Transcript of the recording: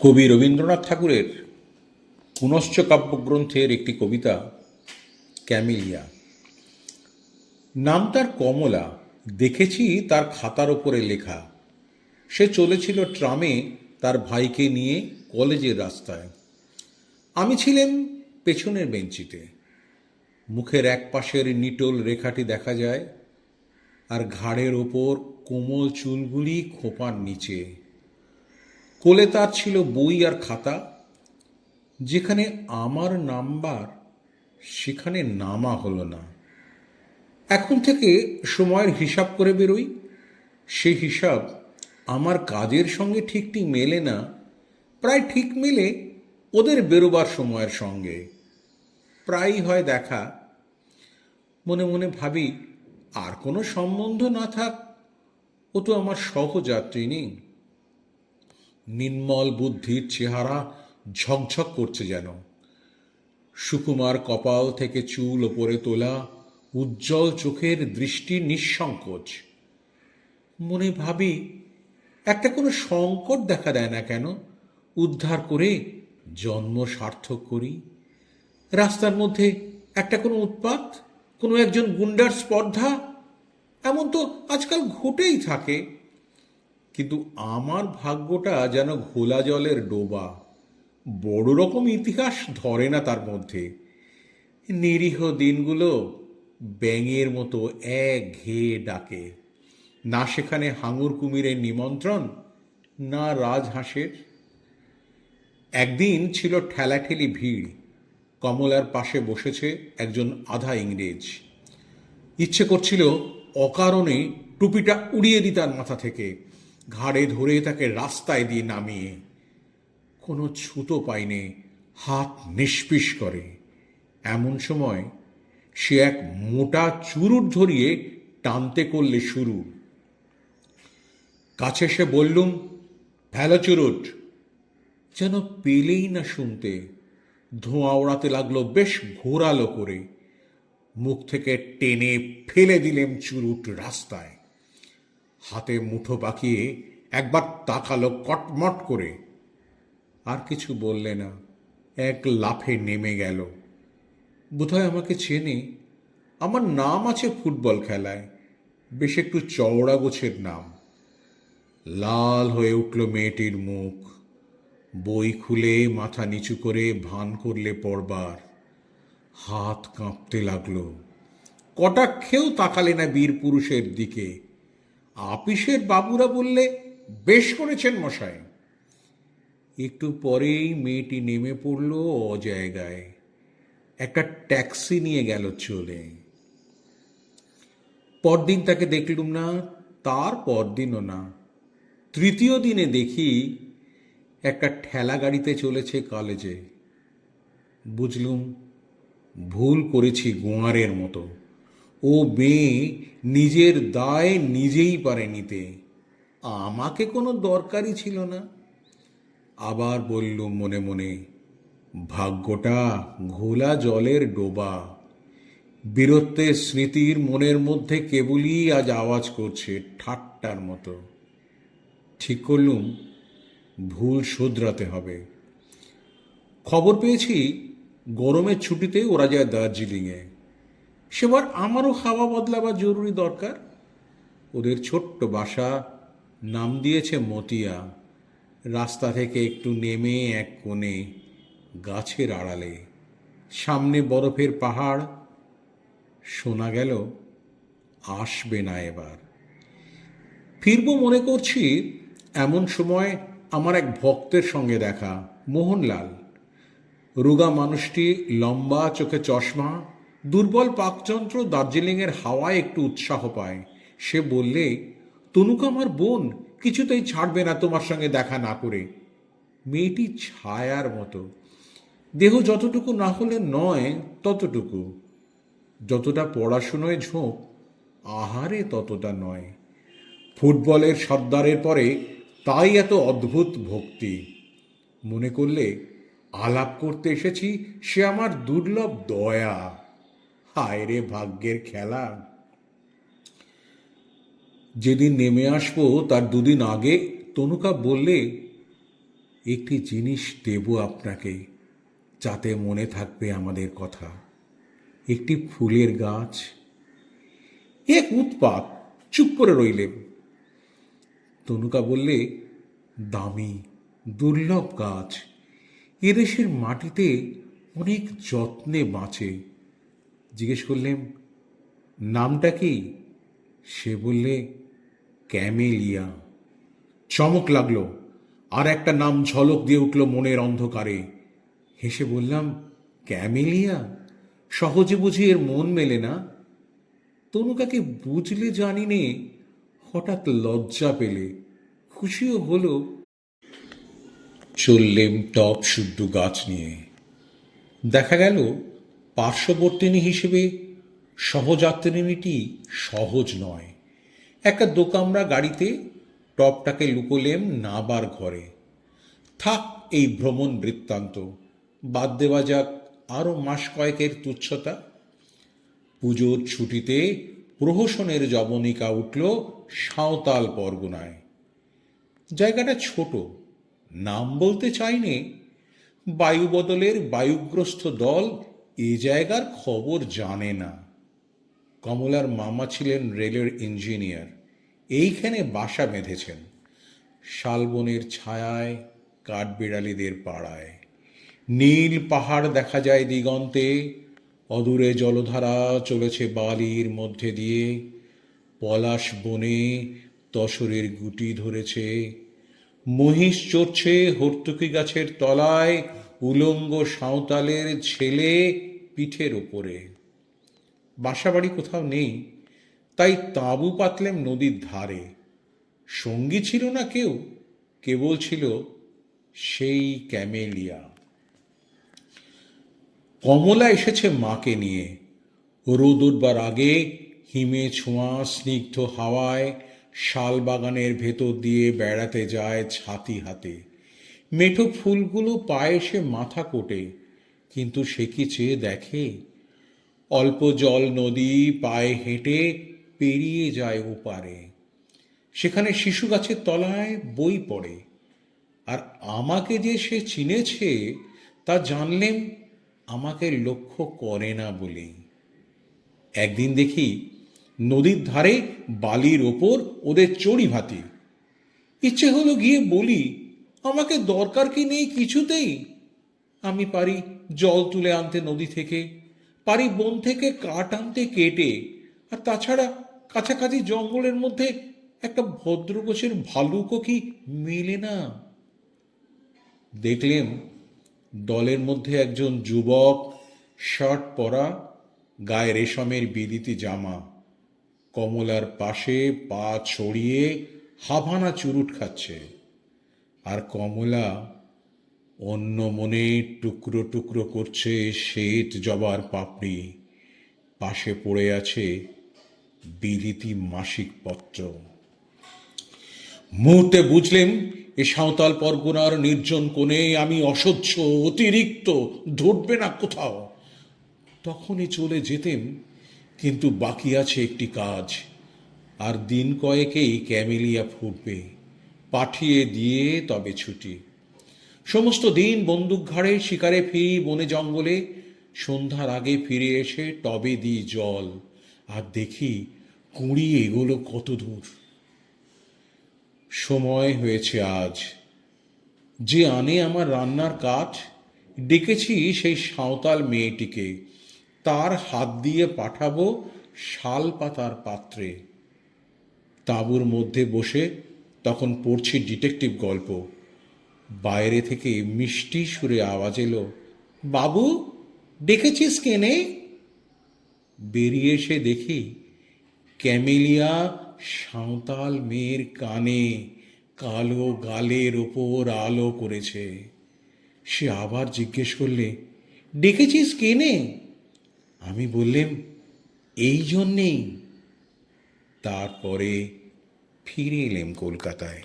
কবি রবীন্দ্রনাথ ঠাকুরের পুনশ্চ কাব্যগ্রন্থের একটি কবিতা, ক্যামিলিয়া। নাম তার কমলা, দেখেছি তার খাতার ওপরে লেখা। সে চলেছিল ট্রামে তার ভাইকে নিয়ে কলেজের রাস্তায়। আমি ছিলাম পেছনের বেঞ্চিতে। মুখের এক পাশের নিটোল রেখাটি দেখা যায়, আর ঘাড়ের ওপর কোমল চুলগুলি খোপার নিচে। কোলে তার ছিল বই আর খাতা, যেখানে আমার নাম্বার সেখানে নামা হলো না। এখন থেকে সময়ের হিসাব করে বেরোই। সেই হিসাব আমার কাজের সঙ্গে ঠিক ঠিক মেলে না, প্রায় ঠিক মেলে ওদের বেরোবার সময়ের সঙ্গে। প্রায়ই হয় দেখা। মনে মনে ভাবি, আর কোনো সম্বন্ধ না থাক, ও তো আমার সহযাত্রী নেই। নির্মল বুদ্ধির চেহারা ঝকঝক করছে যেন। সুকুমার কপাল থেকে চুল ওপরে তোলা উজ্জ্বল চোখের দৃষ্টি নিঃসংকোচ। মনে ভাবি, একটা কোনো সংকট দেখা দেয় না কেন? উদ্ধার করে জন্ম সার্থক করি। রাস্তার মধ্যে একটা কোনো উৎপাত? কোনো একজন গুন্ডার স্পর্ধা? এমন তো আজকাল ঘটেই থাকে। কিন্তু আমার ভাগ্যটা যেন ঘোলা জলের ডোবা। বড় রকম ইতিহাস ধরে না তার মধ্যে। নিরীহ দিনগুলো ব্যাঙের মতো এক ঘেয়ে ডাকে। না সেখানে হাঙুর কুমিরের নিমন্ত্রণ, না রাজহাঁসের। একদিন ছিল ঠেলাঠেলি ভিড়। কমলার পাশে বসেছে একজন আধা ইংরেজ। ইচ্ছে করছিল অকারণে টুপিটা উড়িয়ে দিতার মাথা থেকে। ঘাড়ে ধরে তাকে রাস্তায় দিয়ে নামিয়ে কোনো ছুতো পাইনে হাত নিষ্পিস করে। এমন সময় সে এক মোটা চুরুট ধরিয়ে টানতে করলে শুরু। কাছে সে বললুম ফেলো চুরুট, যেন পেলেই না শুনতে। ধোঁয়া ওড়াতে লাগল বেশ ঘোরালো করে। মুখ থেকে টেনে ফেলে দিলেম চুরুট রাস্তায়। হাতে মুঠো পাকিয়ে একবার তাকালো কটমট করে। আর কিছু বললে না, এক লাফে নেমে গেল। বোধহয় আমাকে চেনে, আমার নাম আছে ফুটবল খেলায়, বেশ একটু চওড়া গোছের নাম। লাল হয়ে উঠল মেয়েটির মুখ। বই খুলে মাথা নিচু করে ভান করলে পড়বার হাত কাঁপতে লাগল। কটাক্ষেও তাকালে না বীর পুরুষের দিকে। আপিসের বাবুরা বললে, বেশ করেছেন মশাই। একটু পরেই মেয়েটি নেমে পড়ল অজায়গায়। একটা ট্যাক্সি নিয়ে গেল চলে। পরদিন তাকে দেখলুম না, তার পরদিনও না। তৃতীয় দিনে দেখি একটা ঠেলা গাড়িতে চলেছে কলেজে। বুঝলুম, ভুল করেছি গোয়ারের মতো। ও মেয়ে নিজের দায় নিজেই পারে নিতে। আমাকে কোনো দরকারই ছিল না। আবার বললুম মনে মনে, ভাগ্যটা ঘোলা জলের ডোবা। বীরত্বের স্মৃতির মনের মধ্যে কেবলই আজ আওয়াজ করছে ঠাট্টার মতো। ঠিক করলুম, ভুল শোধরাতে হবে। খবর পেয়েছি গরমের ছুটিতে ওরা যায় দার্জিলিংয়ে। সেবার আমারও হাওয়া বদলাবার জরুরি দরকার। ওদের ছোট্ট বাসা, নাম দিয়েছে মতিয়া। রাস্তা থেকে একটু নেমে এক কোণে, গাছের আড়ালে। সামনে বরফের পাহাড়। শোনা গেল, আসবে না এবার। ফিরবো মনে করছি, এমন সময় আমার এক ভক্তের সঙ্গে দেখা, মোহনলাল। রুগা মানুষটি লম্বা চোখে চশমা দুর্বল পাকযন্ত্র দার্জিলিংয়ের হাওয়ায় একটু উৎসাহ পায়। সে বললে, তনুক আমার বোন, কিছুতেই ছাড়বে না তোমার সঙ্গে দেখা না করে। মেয়েটি ছায়ার মতো। দেহ যতটুকু না হলে নয়, ততটুকু। যতটা পড়াশুনোয় ঝোঁক, আহারে ততটা নয়। ফুটবলের সর্দারের পরে তাই এত অদ্ভুত ভক্তি। মনে করলে, আলাপ করতে এসেছি, সে আমার দুর্লভ দয়া। হায় রে ভাগ্যের খেলা। যেদিন নেমে আসব, তার দুদিন আগে তনুকা বললে, একটি জিনিস দেব আপনাকে, যাতে মনে থাকবে আমাদের কথা। একটি ফুলের গাছ। এক উৎপাত, চুপ করে রইলেন তনুকা বললে, দামি, দুর্লভ গাছ। এদেশের মাটিতে অনেক যত্নে বাঁচে। জিজ্ঞেস করলেন, নামটা কি? সে বললে, ক্যামেলিয়া। চমক লাগল, আর একটা নাম ঝলক দিয়ে উঠল মনের অন্ধকারে। হেসে বললাম, ক্যামেলিয়া? সহজে বুঝি এর মন মেলে না? তনুকাকে বুঝলে জানি নে, হঠাৎ লজ্জা পেলে, খুশিও হলো। চললেম টপ শুদ্ধ গাছ নিয়ে। দেখা গেল পার্শ্ববর্তিনী হিসেবে সহযাত্রিনীটি সহজ নয়। একটা দোকামরা গাড়িতে টপটাকে লুকোলেম নাবার ঘরে। থাক এই ভ্রমণ বৃত্তান্ত, বাদ দেওয়া যাক আরও মাস কয়েকের তুচ্ছতা। পুজোর ছুটিতে প্রহসনের জবনিকা উঠল সাঁওতাল পরগনায়। জায়গাটা ছোট, নাম বলতে চাইনে বায়ু বদলের বায়ুগ্রস্ত দল এ জায়গার খবর জানে না। কমলার মামা ছিলেন রেলের ইঞ্জিনিয়ার। এইখানে বাসা বেঁধেছেন। শালবনের ছায়ায়, কাঠবিড়ালিদের পাড়ায়। নীল পাহাড় দেখা যায় দিগন্তে। অদূরে জলধারা চলেছে বালির মধ্যে দিয়ে। পলাশ বনে তসরের গুটি ধরেছে। মহিষ চড়ছে হর্তুকি গাছের তলায়। উলঙ্গ সাঁওতালের ছেলে পিঠের ওপরে বাসাবাড়ি কোথাও নেই, তাই তাঁবু পাতলেম নদীর ধারে। সঙ্গী ছিল না কেউ, কেবল ছিল সেই ক্যামেলিয়া। কমলা এসেছে মাকে নিয়ে। রোদ উঠবার আগে হিমে ছোঁয়া স্নিগ্ধ হাওয়ায় শাল বাগানের ভেতর দিয়ে বেড়াতে যায় ছাতি হাতে। মেঠো ফুলগুলো পায়ে সে মাথা কোটে। কিন্তু সে কি চেয়ে দেখে? অল্প জল নদী পায়ে হেঁটে পেরিয়ে যায় ওপারে। সেখানে শিশু গাছের তলায় বই পড়ে। আর আমাকে যে সে চিনেছে, তা জানলেন আমাকে লক্ষ্য করে না বলেই। একদিন দেখি নদীর ধারে বালির ওপর ওদের চড়ি ভাতি। ইচ্ছে হলো গিয়ে বলি, আমাকে দরকার কি নেই কিছুতেই? আমি পারি জল তুলে আনতে নদী থেকে পারি বন থেকে কাঠ আনতে কেটে, আর তাছাড়া কাছাকাছি জঙ্গলের মধ্যে একটা ভদ্র গোছের ভালুকও কি মেলে না? দেখলেন দলের মধ্যে একজন যুবক, শার্ট পরা, গায়ে রেশমের বিদিতি জামা, কমলার পাশে পা ছড়িয়ে হাভানা চুরুট খাচ্ছে। আর কমলা অন্য মনে টুকরো টুকরো করছে শ্বেত জবার পাপড়ি। পাশে পড়ে আছে বিলিতি মাসিক পত্র। মুহূর্তে বুঝলেন, এ সাঁওতাল পরগনার নির্জন কোণে আমি অসহ্য, অতিরিক্ত, ধরবে না কোথাও। তখনই চলে যেতেন, কিন্তু বাকি আছে একটি কাজ। আর দিন কয়েকেই ক্যামেলিয়া ফুটবে। পাঠিয়ে দিয়ে তবে ছুটি। সমস্ত দিন বন্দুক ঘাড়ে, শিকারে ফিরি বনে জঙ্গলে। সন্ধ্যার আগে ফিরে এসে টবে দিই জল। আর দেখি কুঁড়ি এগোলো কত দূর। সময় হয়েছে আজ। যে আনে আমার রান্নার কাঠ, ডেকেছি সেই সাঁওতাল মেয়েটিকে। তার হাত দিয়ে পাঠাবো শাল পাতার পাত্রে। তাঁবুর মধ্যে বসে তখন পড়ছি ডিটেকটিভ গল্প। বাইরে থেকে মিষ্টি সুরে আওয়াজ এলো, বাবু, দেখেছিস কেনে বেরিয়ে এসে দেখি ক্যামেলিয়া সাঁওতাল মেয়ের কানে কালো গালের ওপর আলো করেছে। সে আবার জিজ্ঞেস করলে ডেকেছিস কেনে আমি বললেম, এই জন্যেই। তারপরে ফিরে এলেম কলকাতায়।